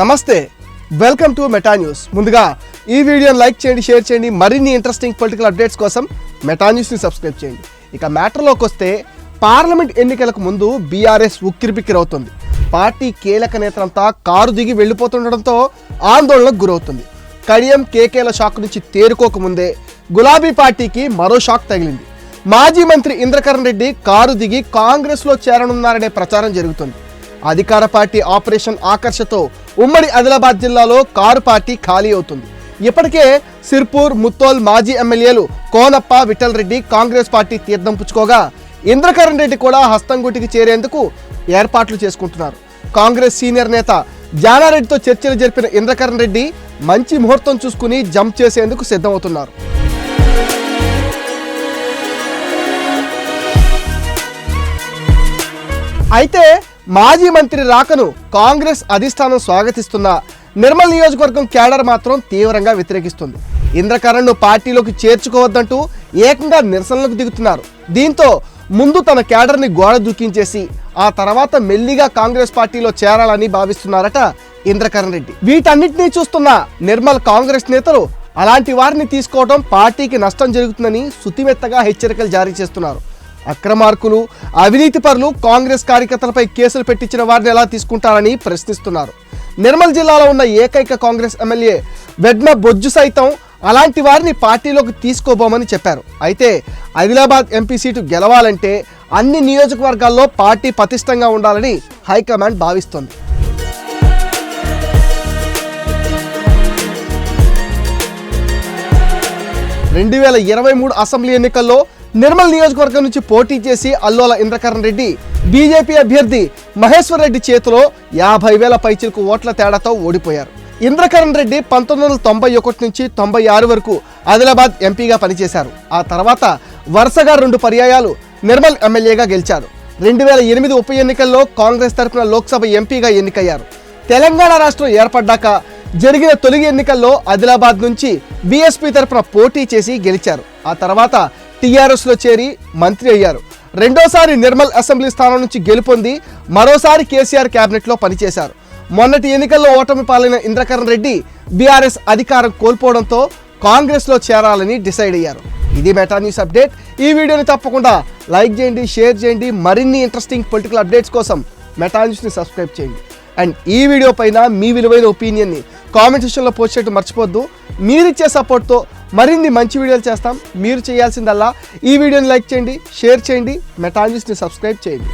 నమస్తే welcome to meta news. ముందుగా ఈ వీడియోని లైక్ చేయండి షేర్ చేయండి మరిన్ని ఇంట్రెస్టింగ్ పొలిటికల్ అప్డేట్స్ కోసం మెటా న్యూస్ని సబ్స్క్రైబ్ చేయండి. ఇక మ్యాటర్లోకి వస్తే పార్లమెంట్ ఎన్నికలకు ముందు బీఆర్ఎస్ ఉక్కిరిబిక్కిరి అవుతుంది పార్టీ కీలక నేతలంతా కారు దిగి వెళ్ళిపోతుండడంతో ఆందోళనకు గురవుతుంది. కడియం కేకేల షాక్ నుంచి తేరుకోకముందే గులాబీ పార్టీకి మరో షాక్ తగిలింది. మాజీ మంత్రి ఇంద్రకరణ్ రెడ్డి కారు దిగి కాంగ్రెస్లో చేరనున్నారనే ప్రచారం జరుగుతుంది. అధికార పార్టీ ఆపరేషన్ ఆకర్షతో ఉమ్మడి ఆదిలాబాద్ జిల్లాలో కారు పార్టీ ఖాళీ అవుతుంది. ఇప్పటికే సిర్పూర్ ముత్తోల్ మాజీ ఎమ్మెల్యేలు కోనప్ప విఠల్ రెడ్డి కాంగ్రెస్ పార్టీ తీర్థం పుచ్చుకోగా ఇంద్రకరణ్ రెడ్డి కూడా హస్తంగుటికి చేరేందుకు ఏర్పాట్లు చేసుకుంటున్నారు. కాంగ్రెస్ సీనియర్ నేత జానారెడ్డితో చర్చలు జరిపిన ఇంద్రకరణ్ రెడ్డి మంచి ముహూర్తం చూసుకుని జంప్ చేసేందుకు సిద్ధమవుతున్నారు. అయితే మాజీ మంత్రి రాకను కాంగ్రెస్ అధిష్టానం స్వాగతిస్తున్న నిర్మల్ నియోజకవర్గం క్యాడర్ మాత్రం తీవ్రంగా వ్యతిరేకిస్తుంది. ఇంద్రకరణ్ను పార్టీలోకి చేర్చుకోవద్దంటూ ఏకంగా నిరసనలకు దిగుతున్నారు. దీంతో ముందు తన క్యాడర్ని గోడ దూకించేసి ఆ తర్వాత మెల్లిగా కాంగ్రెస్ పార్టీలో చేరాలని భావిస్తున్నారట ఇంద్రకరణ్ రెడ్డి. వీటన్నిటినీ చూస్తున్న నిర్మల్ కాంగ్రెస్ నేతలు అలాంటి వారిని తీసుకోవడం పార్టీకి నష్టం జరుగుతుందని సుతిమెత్తగా హెచ్చరికలు జారీ చేస్తున్నారు. అక్రమార్కులు అవినీతి పరులు కాంగ్రెస్ కార్యకర్తలపై కేసులు పెట్టించిన వారిని ఎలా తీసుకుంటారని ప్రశ్నిస్తున్నారు. నిర్మల్ జిల్లాలో ఉన్న ఏకైక కాంగ్రెస్ ఎమ్మెల్యే వెడ్మ బొజ్జు సైతం అలాంటి వారిని పార్టీలోకి తీసుకోబోమని చెప్పారు. అయితే ఆదిలాబాద్ ఎంపీ సీటు గెలవాలంటే అన్ని నియోజకవర్గాల్లో పార్టీ పతిష్టంగా ఉండాలని హైకమాండ్ భావిస్తోంది. రెండు వేల ఇరవై మూడు అసెంబ్లీ ఎన్నికల్లో నిర్మల్ నియోజకవర్గం నుంచి పోటీ చేసి అల్లోల ఇంద్రకరణ్ రెడ్డి బీజేపీ అభ్యర్థి మహేశ్వర్ రెడ్డి చేతిలో యాభై వేల పైచిలకు ఓట్ల తేడాతో ఓడిపోయారు. ఇంద్రకరణ్ రెడ్డి పంతొమ్మిది వందల తొంభై ఒకటి నుంచి తొంభై ఆరు వరకు ఆదిలాబాద్ ఎంపీగా పనిచేశారు. ఆ తర్వాత వరుసగా రెండు పర్యాయాలు నిర్మల్ ఎమ్మెల్యేగా గెలిచారు. రెండు వేల ఎనిమిది ఉప ఎన్నికల్లో కాంగ్రెస్ తరఫున లోక్సభ ఎంపీగా ఎన్నికయ్యారు. తెలంగాణ రాష్ట్రం ఏర్పడ్డాక జరిగిన తొలి ఎన్నికల్లో ఆదిలాబాద్ నుంచి బీఎస్పీ తరఫున పోటీ చేసి గెలిచారు. ఆ తర్వాత టీఆర్ఎస్లో చేరి మంత్రి అయ్యారు. రెండోసారి నిర్మల్ అసెంబ్లీ స్థానం నుంచి గెలుపొంది మరోసారి కేసీఆర్ క్యాబినెట్లో పనిచేశారు. మొన్నటి ఎన్నికల్లో ఓటమి పాలైన ఇంద్రకరణ్ రెడ్డి బీఆర్ఎస్ అధికారం కోల్పోవడంతో కాంగ్రెస్లో చేరాలని డిసైడ్ అయ్యారు. ఇది మెటా న్యూస్ అప్డేట్. ఈ వీడియోని తప్పకుండా లైక్ చేయండి షేర్ చేయండి. మరిన్ని ఇంట్రెస్టింగ్ పొలిటికల్ అప్డేట్స్ కోసం మెటా న్యూస్ని సబ్స్క్రైబ్ చేయండి. అండ్ ఈ వీడియో పైన మీ విలువైన ఒపీనియన్ని కామెంట్ సెక్షన్లో పోస్ట్ చేయడం మర్చిపోద్దు మీరిచ్చే సపోర్ట్తో మరిన్ని మంచి వీడియోలు చేస్తాం. మీరు చేయాల్సిందల్లా ఈ వీడియోని లైక్ చేయండి షేర్ చేయండి మెటాలజిస్ట్ని సబ్స్క్రైబ్ చేయండి.